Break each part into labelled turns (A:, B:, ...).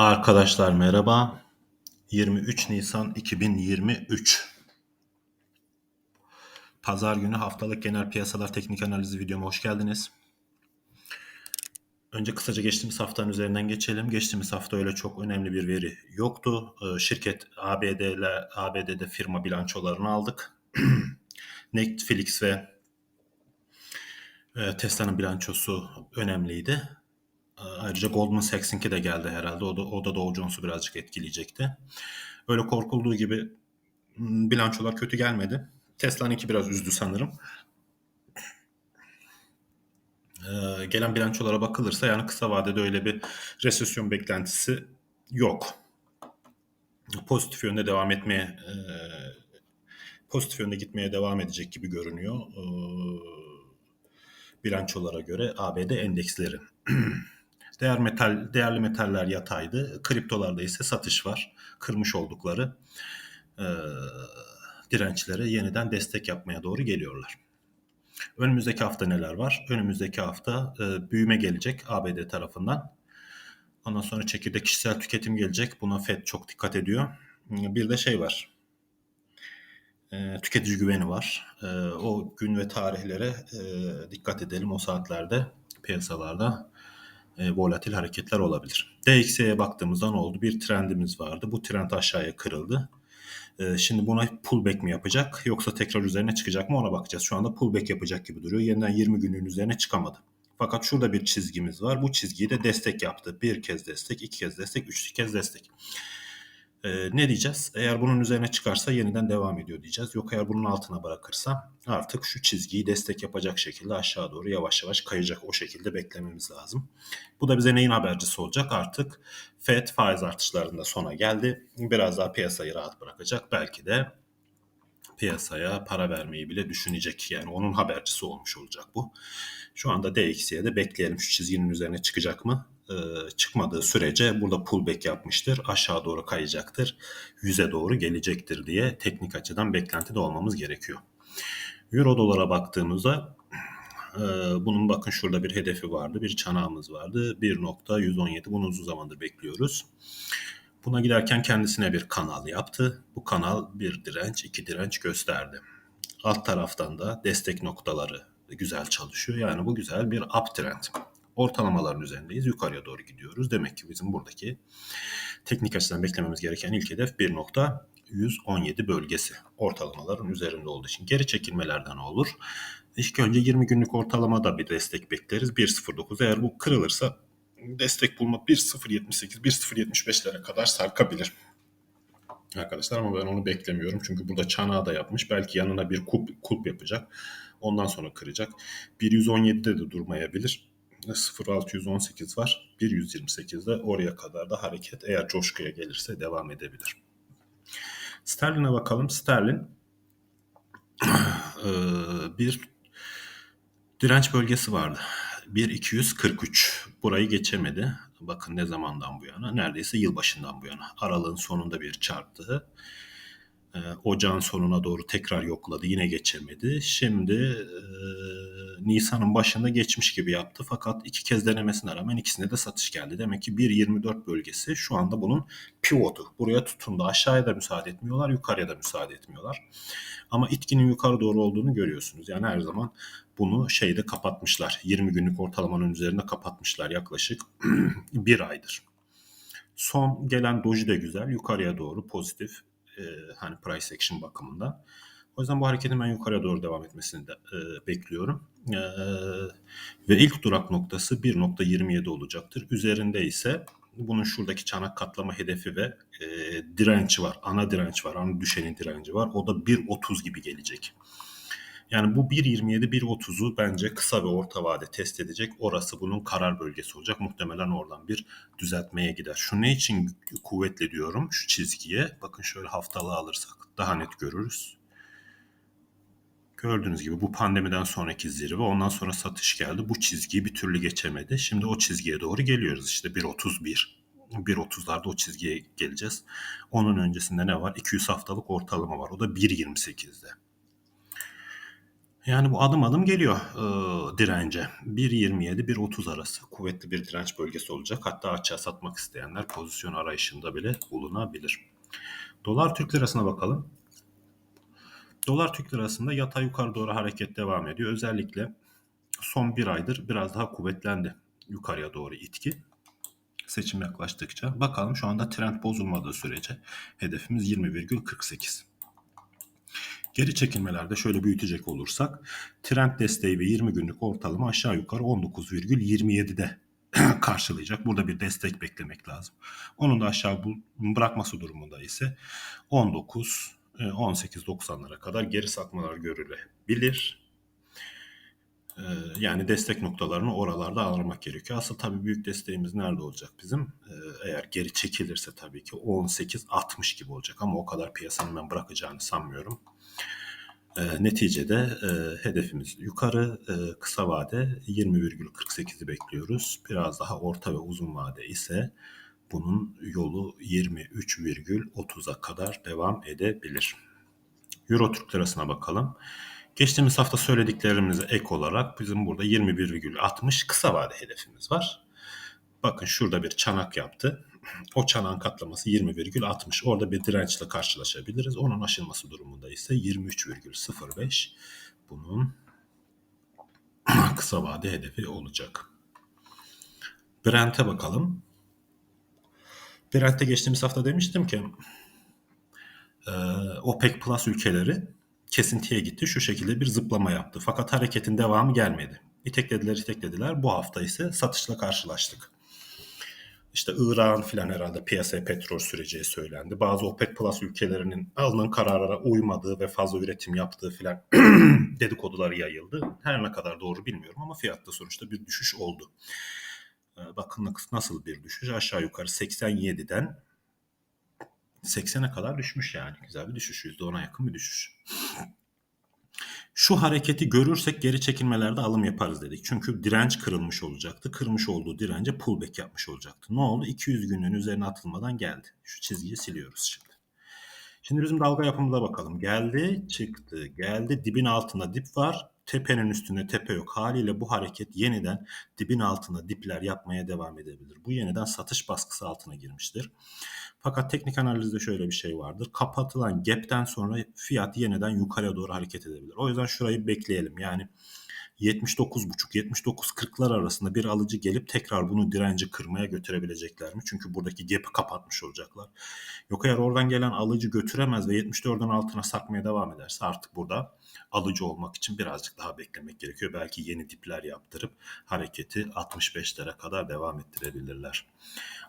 A: Arkadaşlar merhaba. 23 Nisan 2023. Pazar günü haftalık genel piyasalar teknik analizi videoma hoş geldiniz. Önce kısaca geçtiğimiz haftanın üzerinden geçelim. Geçtiğimiz hafta öyle çok önemli bir veri yoktu. Ee, şirket ABD ile ABD'de firma bilançolarını aldık. Netflix ve e, Tesla'nın bilançosu önemliydi. Ee, ayrıca Goldman Sachs'inki de geldi herhalde. O da, o da Dow Jones'u birazcık etkileyecekti. Öyle korkulduğu gibi bilançolar kötü gelmedi. Tesla'nınki biraz üzdü sanırım. Ee, gelen bilançolara bakılırsa yani kısa vadede öyle bir resesyon beklentisi yok. Pozitif yönde devam etmeye e, pozitif yönde gitmeye devam edecek gibi görünüyor. E, bilançolara göre ABD endeksleri. Değer metal, değerli metaller yataydı. Kriptolarda ise satış var. Kırmış oldukları e, dirençlere yeniden destek yapmaya doğru geliyorlar. Önümüzdeki hafta neler var? Önümüzdeki hafta e, büyüme gelecek ABD tarafından. Ondan sonra çekirdek kişisel tüketim gelecek. Buna FED çok dikkat ediyor. Bir de şey var. E, tüketici güveni var. E, o gün ve tarihlere e, dikkat edelim o saatlerde piyasalarda e, volatil hareketler olabilir. DXY'ye baktığımızda ne oldu? Bir trendimiz vardı. Bu trend aşağıya kırıldı. E, şimdi buna pullback mi yapacak yoksa tekrar üzerine çıkacak mı ona bakacağız. Şu anda pullback yapacak gibi duruyor. Yeniden 20 günün üzerine çıkamadı. Fakat şurada bir çizgimiz var. Bu çizgiyi de destek yaptı. Bir kez destek, iki kez destek, üç kez destek. Ee, ne diyeceğiz? Eğer bunun üzerine çıkarsa yeniden devam ediyor diyeceğiz. Yok eğer bunun altına bırakırsa artık şu çizgiyi destek yapacak şekilde aşağı doğru yavaş yavaş kayacak. O şekilde beklememiz lazım. Bu da bize neyin habercisi olacak? Artık FED faiz artışlarında sona geldi. Biraz daha piyasayı rahat bırakacak. Belki de piyasaya para vermeyi bile düşünecek. Yani onun habercisi olmuş olacak bu. Şu anda DXY'de de bekleyelim şu çizginin üzerine çıkacak mı? Ee, çıkmadığı sürece burada pullback yapmıştır. Aşağı doğru kayacaktır. Yüze doğru gelecektir diye teknik açıdan beklentide olmamız gerekiyor. Euro dolara baktığımızda e, bunun bakın şurada bir hedefi vardı. Bir çanağımız vardı. 1.117 bunu uzun zamandır bekliyoruz. Buna giderken kendisine bir kanal yaptı. Bu kanal bir direnç, iki direnç gösterdi. Alt taraftan da destek noktaları güzel çalışıyor. Yani bu güzel bir uptrend. Ortalamaların üzerindeyiz. Yukarıya doğru gidiyoruz. Demek ki bizim buradaki teknik açıdan beklememiz gereken ilk hedef 1.117 bölgesi. Ortalamaların üzerinde olduğu için. Geri çekilmelerden olur. İlk önce 20 günlük ortalamada bir destek bekleriz. 1.09 eğer bu kırılırsa destek bulma 1.078, 1.075'lere kadar sarkabilir. Arkadaşlar ama ben onu beklemiyorum. Çünkü burada çanağı da yapmış. Belki yanına bir kulp, kulp yapacak. Ondan sonra kıracak. 1.117'de de durmayabilir. 0.618 var. 1.128'de oraya kadar da hareket eğer coşkuya gelirse devam edebilir. Sterlin'e bakalım. Sterlin bir direnç bölgesi vardı. 1.243 burayı geçemedi. Bakın ne zamandan bu yana? Neredeyse yılbaşından bu yana. Aralığın sonunda bir çarptı. Ee, ocağın sonuna doğru tekrar yokladı. Yine geçemedi. Şimdi e, Nisan'ın başında geçmiş gibi yaptı. Fakat iki kez denemesine rağmen ikisinde de satış geldi. Demek ki 1.24 bölgesi şu anda bunun pivotu. Buraya tutundu. Aşağıya da müsaade etmiyorlar. Yukarıya da müsaade etmiyorlar. Ama itkinin yukarı doğru olduğunu görüyorsunuz. Yani her zaman bunu şeyde kapatmışlar. 20 günlük ortalamanın üzerinde kapatmışlar yaklaşık bir aydır. Son gelen doji de güzel. Yukarıya doğru pozitif. E, hani price action bakımından. O yüzden bu hareketin ben yukarıya doğru devam etmesini de e, bekliyorum. E, ve ilk durak noktası 1.27 olacaktır. Üzerinde ise bunun şuradaki çanak katlama hedefi ve e, direnci var. Ana direnç var. Ana düşenin direnci var. O da 1.30 gibi gelecek. Yani bu 1.27, 1.30'u bence kısa ve orta vade test edecek. Orası bunun karar bölgesi olacak. Muhtemelen oradan bir düzeltmeye gider. Şu ne için kuvvetli diyorum şu çizgiye. Bakın şöyle haftalığı alırsak daha net görürüz. Gördüğünüz gibi bu pandemiden sonraki zirve ondan sonra satış geldi. Bu çizgiyi bir türlü geçemedi. Şimdi o çizgiye doğru geliyoruz işte 1.31. 1.30'larda o çizgiye geleceğiz. Onun öncesinde ne var? 200 haftalık ortalama var. O da 1.28'de. Yani bu adım adım geliyor e, dirence. 1.27 1.30 arası kuvvetli bir direnç bölgesi olacak. Hatta açığa satmak isteyenler pozisyon arayışında bile bulunabilir. Dolar Türk lirasına bakalım. Dolar Türk lirasında yatay yukarı doğru hareket devam ediyor. Özellikle son bir aydır biraz daha kuvvetlendi yukarıya doğru itki. Seçim yaklaştıkça. Bakalım şu anda trend bozulmadığı sürece hedefimiz 20,48. Geri çekilmelerde şöyle büyütecek olursak trend desteği ve 20 günlük ortalama aşağı yukarı 19,27'de karşılayacak. Burada bir destek beklemek lazım. Onun da aşağı bırakması durumunda ise 19 18-90'lara kadar geri satmalar görülebilir. Ee, Yani destek noktalarını oralarda aramak gerekiyor. Aslında tabii büyük desteğimiz nerede olacak bizim? Ee, Eğer geri çekilirse tabii ki 18-60 gibi olacak ama o kadar piyasanın ben bırakacağını sanmıyorum. Ee, neticede e, hedefimiz yukarı, e, kısa vade 20,48'i bekliyoruz. Biraz daha orta ve uzun vade ise bunun yolu 23,30'a kadar devam edebilir. Euro Türk lirasına bakalım. Geçtiğimiz hafta söylediklerimize ek olarak bizim burada 21,60 kısa vade hedefimiz var. Bakın şurada bir çanak yaptı. O çanağın katlaması 20,60. Orada bir dirençle karşılaşabiliriz. Onun aşılması durumunda ise 23,05 bunun kısa vade hedefi olacak. Brent'e bakalım. Brent'te geçtiğimiz hafta demiştim ki OPEC Plus ülkeleri kesintiye gitti. Şu şekilde bir zıplama yaptı. Fakat hareketin devamı gelmedi. İteklediler iteklediler. Bu hafta ise satışla karşılaştık. İşte İran filan herhalde piyasaya petrol süreceği söylendi. Bazı OPEC Plus ülkelerinin alınan kararlara uymadığı ve fazla üretim yaptığı filan dedikoduları yayıldı. Her ne kadar doğru bilmiyorum ama fiyatta sonuçta bir düşüş oldu. Ee, Bakın nasıl bir düşüş? Aşağı yukarı 87'den 80'e kadar düşmüş yani. Güzel bir düşüş. %10'a yakın bir düşüş. Şu hareketi görürsek geri çekilmelerde alım yaparız dedik. Çünkü direnç kırılmış olacaktı. Kırmış olduğu dirence pullback yapmış olacaktı. Ne oldu? 200 günlüğün üzerine atılmadan geldi. Şu çizgiyi siliyoruz şimdi. Şimdi bizim dalga yapımıza bakalım. Geldi, çıktı, geldi. Dibin altında dip var. Tepenin üstünde tepe yok. Haliyle bu hareket yeniden dibin altında dipler yapmaya devam edebilir. Bu yeniden satış baskısı altına girmiştir. Fakat teknik analizde şöyle bir şey vardır. Kapatılan gap'ten sonra fiyat yeniden yukarıya doğru hareket edebilir. O yüzden şurayı bekleyelim. Yani 79.5-79.40'lar arasında bir alıcı gelip tekrar bunu direnci kırmaya götürebilecekler mi? Çünkü buradaki gap'i kapatmış olacaklar. Yok eğer oradan gelen alıcı götüremez ve 74'den altına sarkmaya devam ederse artık burada alıcı olmak için birazcık daha beklemek gerekiyor. Belki yeni dipler yaptırıp hareketi 65'lere kadar devam ettirebilirler.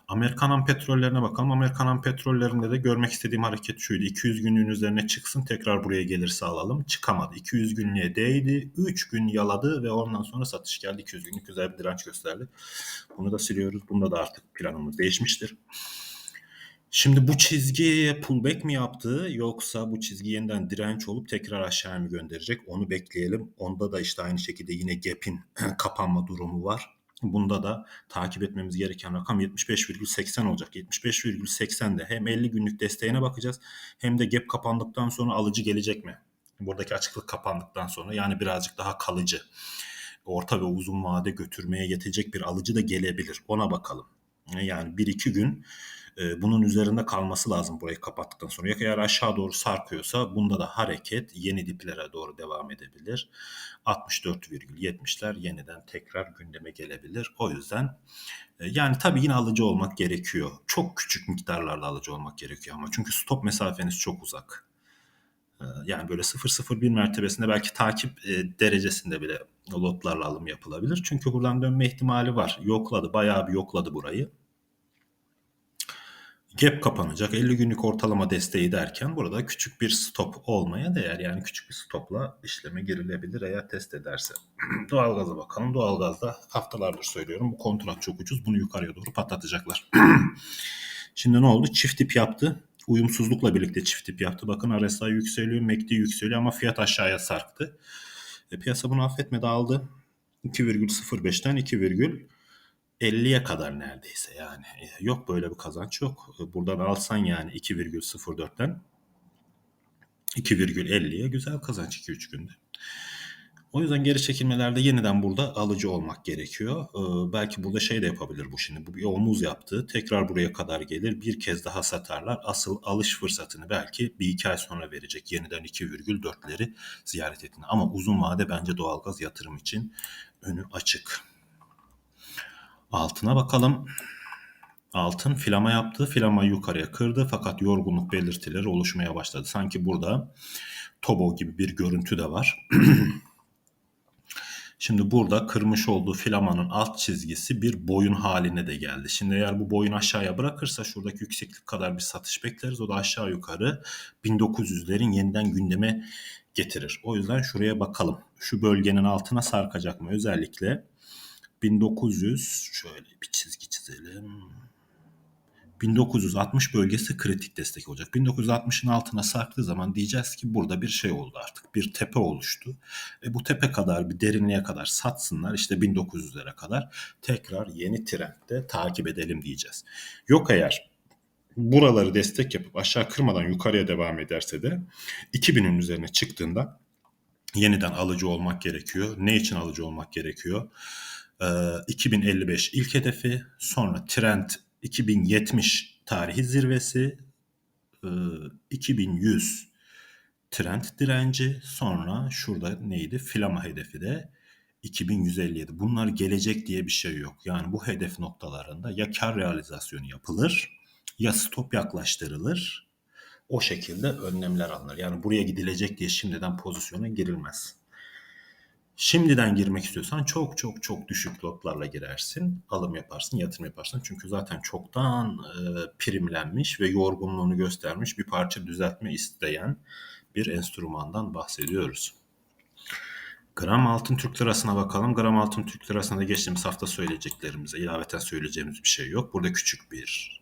A: Amerikan petrollerine bakalım. Amerikan petrollerinde de görmek istediğim hareket şuydu. 200 günlüğün üzerine çıksın tekrar buraya gelirse alalım. Çıkamadı. 200 günlüğe değdi. 3 gün yaladı ve ondan sonra satış geldi. 200 günlük güzel bir direnç gösterdi. Bunu da siliyoruz. Bunda da artık planımız değişmiştir. Şimdi bu çizgi pullback mi yaptı yoksa bu çizgi yeniden direnç olup tekrar aşağı mı gönderecek onu bekleyelim. Onda da işte aynı şekilde yine gap'in kapanma durumu var. Bunda da takip etmemiz gereken rakam 75,80 olacak. 75,80'de hem 50 günlük desteğine bakacağız hem de gap kapandıktan sonra alıcı gelecek mi? Buradaki açıklık kapandıktan sonra yani birazcık daha kalıcı orta ve uzun vade götürmeye yetecek bir alıcı da gelebilir. Ona bakalım. Yani 1-2 gün e, bunun üzerinde kalması lazım burayı kapattıktan sonra. Ya eğer aşağı doğru sarkıyorsa bunda da hareket yeni diplere doğru devam edebilir. 64,70'ler yeniden tekrar gündeme gelebilir. O yüzden e, yani tabii yine alıcı olmak gerekiyor. Çok küçük miktarlarda alıcı olmak gerekiyor ama çünkü stop mesafeniz çok uzak. E, Yani böyle 0.01 mertebesinde belki takip e, derecesinde bile lotlarla alım yapılabilir. Çünkü buradan dönme ihtimali var. Yokladı, bayağı bir yokladı burayı. Gap kapanacak. 50 günlük ortalama desteği derken burada küçük bir stop olmaya değer. Yani küçük bir stopla işleme girilebilir eğer test ederse. Doğalgaza bakalım. Doğalgazda haftalardır söylüyorum. Bu kontrat çok ucuz. Bunu yukarıya doğru patlatacaklar. Şimdi ne oldu? Çift tip yaptı. Uyumsuzlukla birlikte çift tip yaptı. Bakın RSI yükseliyor, MACD yükseliyor ama fiyat aşağıya sarktı. E, piyasa bunu affetmedi aldı. 2,05'ten 2,50'ye kadar neredeyse yani. E, Yok böyle bir kazanç yok. E, Buradan alsan yani 2,04'ten 2,50'ye güzel kazanç 2-3 günde. O yüzden geri çekilmelerde yeniden burada alıcı olmak gerekiyor. Ee, belki burada şey de yapabilir bu şimdi. Bu bir omuz yaptı. Tekrar buraya kadar gelir. Bir kez daha satarlar. Asıl alış fırsatını belki bir iki ay sonra verecek. Yeniden 2,4'leri ziyaret ettiğinde. Ama uzun vade bence doğalgaz yatırım için önü açık. Altına bakalım. Altın filama yaptı. Filamayı yukarıya kırdı fakat yorgunluk belirtileri oluşmaya başladı. Sanki burada Tobo gibi bir görüntü de var. Şimdi burada kırmış olduğu filamanın alt çizgisi bir boyun haline de geldi. Şimdi eğer bu boyun aşağıya bırakırsa şuradaki yükseklik kadar bir satış bekleriz. O da aşağı yukarı 1900'lerin yeniden gündeme getirir. O yüzden şuraya bakalım. Şu bölgenin altına sarkacak mı? Özellikle 1900 şöyle bir çizgi çizelim. 1960 bölgesi kritik destek olacak. 1960'ın altına sarktığı zaman diyeceğiz ki burada bir şey oldu artık. Bir tepe oluştu. E bu tepe kadar bir derinliğe kadar satsınlar işte 1900'lere kadar tekrar yeni trendde takip edelim diyeceğiz. Yok eğer buraları destek yapıp aşağı kırmadan yukarıya devam ederse de 2000'in üzerine çıktığında yeniden alıcı olmak gerekiyor. Ne için alıcı olmak gerekiyor? Ee, 2055 ilk hedefi, sonra trend 2070 tarihi zirvesi, 2100 trend direnci, sonra şurada neydi? Filama hedefi de 2157. Bunlar gelecek diye bir şey yok. Yani bu hedef noktalarında ya kar realizasyonu yapılır ya stop yaklaştırılır. O şekilde önlemler alınır. Yani buraya gidilecek diye şimdiden pozisyona girilmez. Şimdiden girmek istiyorsan çok çok çok düşük lotlarla girersin. Alım yaparsın, yatırım yaparsın. Çünkü zaten çoktan e, primlenmiş ve yorgunluğunu göstermiş bir parça düzeltme isteyen bir enstrümandan bahsediyoruz. Gram altın Türk lirasına bakalım. Gram altın Türk lirasında geçtiğimiz hafta söyleyeceklerimize ilaveten söyleyeceğimiz bir şey yok. Burada küçük bir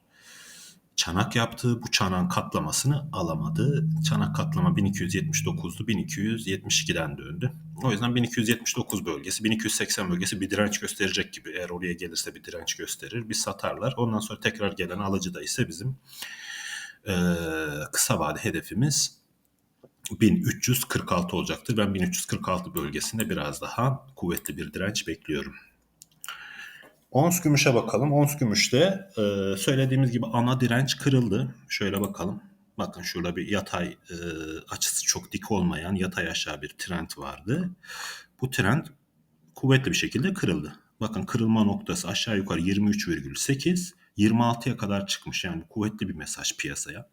A: çanak yaptı. Bu çanağın katlamasını alamadı. Çanak katlama 1279'du. 1272'den döndü. O yüzden 1279 bölgesi, 1280 bölgesi bir direnç gösterecek gibi. Eğer oraya gelirse bir direnç gösterir. Bir satarlar. Ondan sonra tekrar gelen alıcı da ise bizim e, kısa vade hedefimiz 1346 olacaktır. Ben 1346 bölgesinde biraz daha kuvvetli bir direnç bekliyorum. Ons gümüşe bakalım. Ons gümüşte e, söylediğimiz gibi ana direnç kırıldı. Şöyle bakalım. Bakın şurada bir yatay e, açısı çok dik olmayan yatay aşağı bir trend vardı. Bu trend kuvvetli bir şekilde kırıldı. Bakın kırılma noktası aşağı yukarı 23,8 26'ya kadar çıkmış yani kuvvetli bir mesaj piyasaya.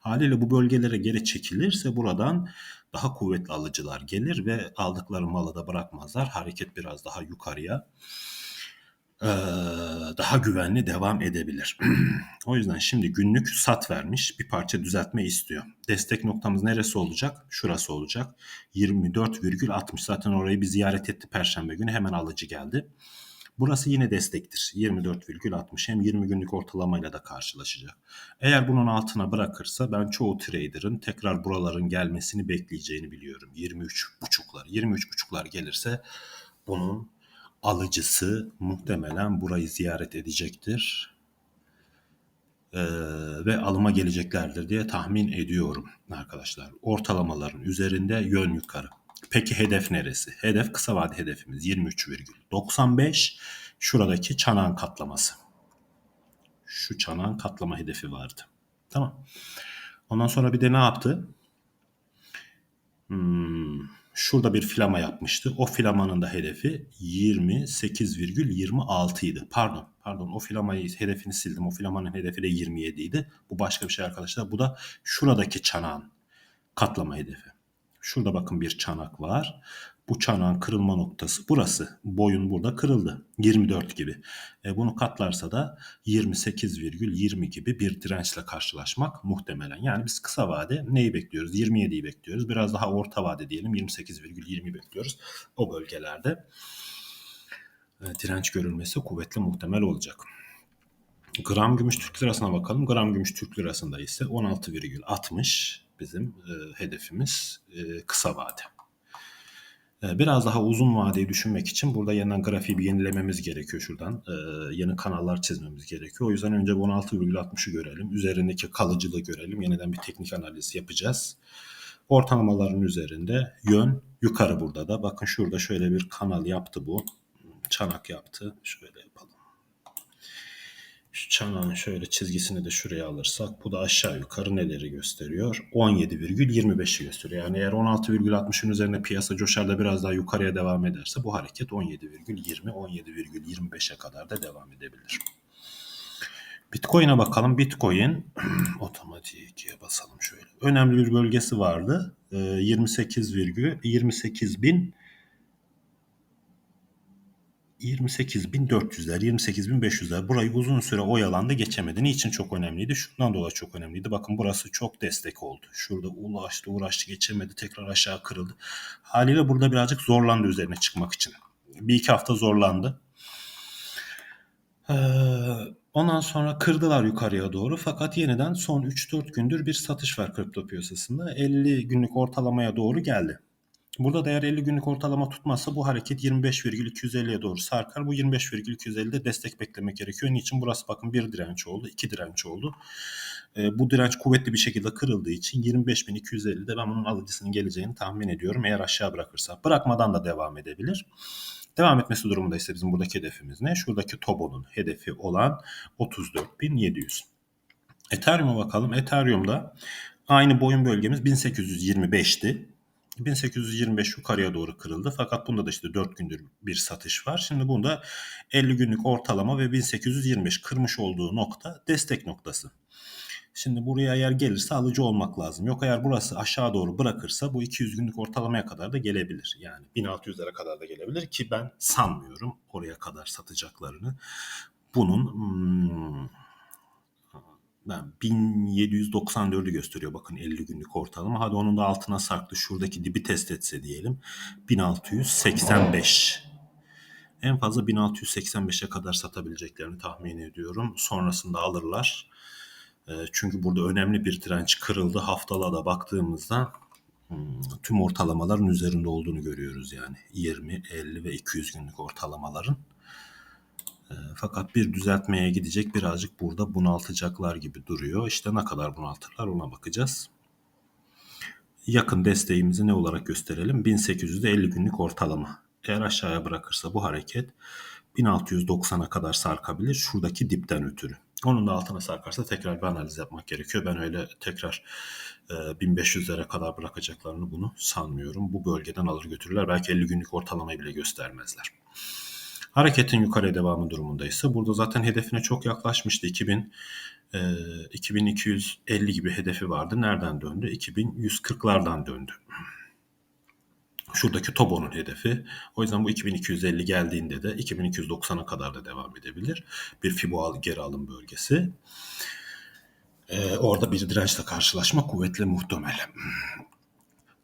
A: Haliyle bu bölgelere geri çekilirse buradan daha kuvvetli alıcılar gelir ve aldıkları malı da bırakmazlar. Hareket biraz daha yukarıya daha güvenli devam edebilir. o yüzden şimdi günlük sat vermiş bir parça düzeltme istiyor. Destek noktamız neresi olacak? Şurası olacak. 24,60 zaten orayı bir ziyaret etti perşembe günü hemen alıcı geldi. Burası yine destektir. 24,60 hem 20 günlük ortalamayla da karşılaşacak. Eğer bunun altına bırakırsa ben çoğu trader'ın tekrar buraların gelmesini bekleyeceğini biliyorum. 23,5'lar. 23,5'lar gelirse bunun alıcısı muhtemelen burayı ziyaret edecektir ee, ve alıma geleceklerdir diye tahmin ediyorum arkadaşlar. Ortalamaların üzerinde yön yukarı. Peki hedef neresi? Hedef kısa vade hedefimiz 23,95. Şuradaki çanağın katlaması. Şu çanağın katlama hedefi vardı. Tamam. Ondan sonra bir de ne yaptı? Hmm, Şurada bir filama yapmıştı. O filamanın da hedefi 28,26 idi. Pardon, pardon o filamayı hedefini sildim. O filamanın hedefi de 27 idi. Bu başka bir şey arkadaşlar. Bu da şuradaki çanağın katlama hedefi. Şurada bakın bir çanak var. Bu çanağın kırılma noktası burası. Boyun burada kırıldı. 24 gibi. E, bunu katlarsa da 28,20 gibi bir dirençle karşılaşmak muhtemelen. Yani biz kısa vade neyi bekliyoruz? 27'yi bekliyoruz. Biraz daha orta vade diyelim 28,20 bekliyoruz. O bölgelerde e, direnç görülmesi kuvvetli muhtemel olacak. Gram gümüş Türk lirasına bakalım. Gram gümüş Türk lirasında ise 16,60 bizim e, hedefimiz e, kısa vade. E, biraz daha uzun vadeyi düşünmek için burada yeniden grafiği bir yenilememiz gerekiyor şuradan. E, yeni kanallar çizmemiz gerekiyor. O yüzden önce 16,60'ı görelim. Üzerindeki kalıcılığı görelim. Yeniden bir teknik analiz yapacağız. Ortalamaların üzerinde yön yukarı burada da. Bakın şurada şöyle bir kanal yaptı bu. Çanak yaptı. Şöyle yapalım. Şu çanağın şöyle çizgisini de şuraya alırsak bu da aşağı yukarı neleri gösteriyor? 17,25'i gösteriyor. Yani eğer 16,60'ın üzerine piyasa coşar da biraz daha yukarıya devam ederse bu hareket 17,20, 17,25'e kadar da devam edebilir. Bitcoin'e bakalım. Bitcoin otomatiğe basalım şöyle. Önemli bir bölgesi vardı. 28 virgül 28 bin 28.400'ler, 28.500'ler burayı uzun süre oyalandı geçemedi. Niçin çok önemliydi? Şundan dolayı çok önemliydi. Bakın burası çok destek oldu. Şurada ulaştı, uğraştı, geçemedi. Tekrar aşağı kırıldı. Haliyle burada birazcık zorlandı üzerine çıkmak için. Bir iki hafta zorlandı. Ee, ondan sonra kırdılar yukarıya doğru fakat yeniden son 3-4 gündür bir satış var kripto piyasasında. 50 günlük ortalamaya doğru geldi. Burada değer 50 günlük ortalama tutmazsa bu hareket 25,250'ye doğru sarkar. Bu 25,250'de destek beklemek gerekiyor. Niçin? Burası bakın bir direnç oldu, iki direnç oldu. E, bu direnç kuvvetli bir şekilde kırıldığı için 25.250'de ben bunun alıcısının geleceğini tahmin ediyorum. Eğer aşağı bırakırsa. Bırakmadan da devam edebilir. Devam etmesi durumunda ise bizim buradaki hedefimiz ne? Şuradaki Tobo'nun hedefi olan 34.700. Ethereum'a bakalım. Ethereum'da aynı boyun bölgemiz 1825'ti. 1825 yukarıya doğru kırıldı. Fakat bunda da işte 4 gündür bir satış var. Şimdi bunda 50 günlük ortalama ve 1825 kırmış olduğu nokta destek noktası. Şimdi buraya eğer gelirse alıcı olmak lazım. Yok eğer burası aşağı doğru bırakırsa bu 200 günlük ortalamaya kadar da gelebilir. Yani 1600'lere kadar da gelebilir ki ben sanmıyorum oraya kadar satacaklarını. Bunun hmm, ben 1794'ü gösteriyor bakın 50 günlük ortalama. Hadi onun da altına sarktı. Şuradaki dibi test etse diyelim. 1685. En fazla 1685'e kadar satabileceklerini tahmin ediyorum. Sonrasında alırlar. Ee, çünkü burada önemli bir direnç kırıldı. Haftalığa da baktığımızda hmm, tüm ortalamaların üzerinde olduğunu görüyoruz yani. 20, 50 ve 200 günlük ortalamaların. Ee, fakat bir düzeltmeye gidecek birazcık burada bunaltacaklar gibi duruyor. İşte ne kadar bunaltırlar ona bakacağız. Yakın desteğimizi ne olarak gösterelim? 1800'de 50 günlük ortalama. Eğer aşağıya bırakırsa bu hareket 1690'a kadar sarkabilir şuradaki dipten ötürü. Onun da altına sarkarsa tekrar bir analiz yapmak gerekiyor. Ben öyle tekrar e, 1500'lere kadar bırakacaklarını bunu sanmıyorum. Bu bölgeden alır götürürler. Belki 50 günlük ortalamayı bile göstermezler. Hareketin yukarıya devamı durumundaysa burada zaten hedefine çok yaklaşmıştı. 2000 e, 2250 gibi hedefi vardı. Nereden döndü? 2140'lardan döndü. Şuradaki Tobo'nun hedefi. O yüzden bu 2250 geldiğinde de 2290'a kadar da devam edebilir. Bir Fibo geri alım bölgesi. Ee, orada bir dirençle karşılaşma kuvvetli muhtemel.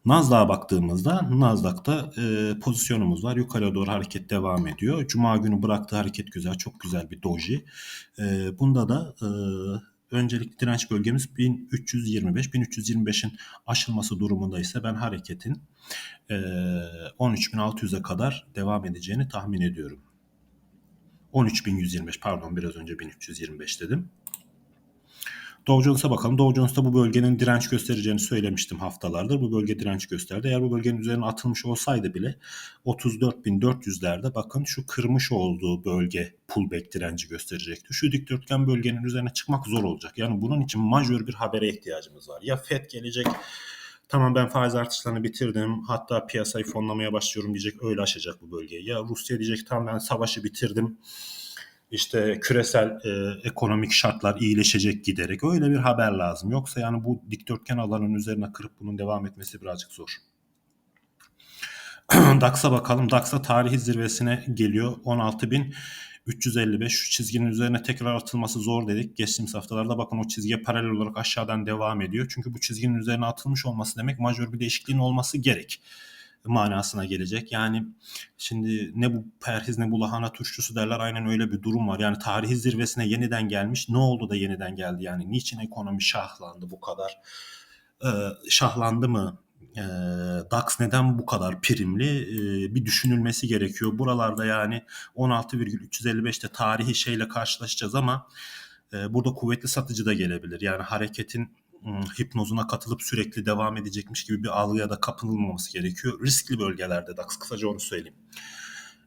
A: Nasdaq'a baktığımızda Nasdaq'ta e, pozisyonumuz var. Yukarıya doğru hareket devam ediyor. Cuma günü bıraktığı hareket güzel. Çok güzel bir doji. E, bunda da e, öncelikli direnç bölgemiz 1325. 1325'in aşılması durumunda ise ben hareketin e, 13.600'e kadar devam edeceğini tahmin ediyorum. 13.125 pardon biraz önce 1325 dedim. Dow Jones'a bakalım. Dow Jones'ta bu bölgenin direnç göstereceğini söylemiştim haftalardır. Bu bölge direnç gösterdi. Eğer bu bölgenin üzerine atılmış olsaydı bile 34.400'lerde bakın şu kırmış olduğu bölge pullback direnci gösterecekti. Şu dikdörtgen bölgenin üzerine çıkmak zor olacak. Yani bunun için majör bir habere ihtiyacımız var. Ya FED gelecek tamam ben faiz artışlarını bitirdim hatta piyasayı fonlamaya başlıyorum diyecek öyle aşacak bu bölgeyi. Ya Rusya diyecek tamam ben savaşı bitirdim işte küresel e, ekonomik şartlar iyileşecek giderek öyle bir haber lazım. Yoksa yani bu dikdörtgen alanın üzerine kırıp bunun devam etmesi birazcık zor. DAX'a bakalım. DAX'a tarihi zirvesine geliyor. 16.355 şu çizginin üzerine tekrar atılması zor dedik. Geçtiğimiz haftalarda bakın o çizgiye paralel olarak aşağıdan devam ediyor. Çünkü bu çizginin üzerine atılmış olması demek majör bir değişikliğin olması gerek manasına gelecek. Yani şimdi ne bu perhiz ne bu lahana turşusu derler aynen öyle bir durum var. Yani tarihi zirvesine yeniden gelmiş. Ne oldu da yeniden geldi yani? Niçin ekonomi şahlandı bu kadar? Ee, şahlandı mı? Ee, DAX neden bu kadar primli? Ee, bir düşünülmesi gerekiyor. Buralarda yani 16,355'te tarihi şeyle karşılaşacağız ama e, burada kuvvetli satıcı da gelebilir. Yani hareketin hipnozuna katılıp sürekli devam edecekmiş gibi bir algıya da kapılmaması gerekiyor. Riskli bölgelerde DAX kısaca onu söyleyeyim.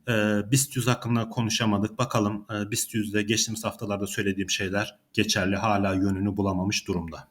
A: E, BIST 100 hakkında konuşamadık. Bakalım e, BIST 100'de geçtiğimiz haftalarda söylediğim şeyler geçerli hala yönünü bulamamış durumda.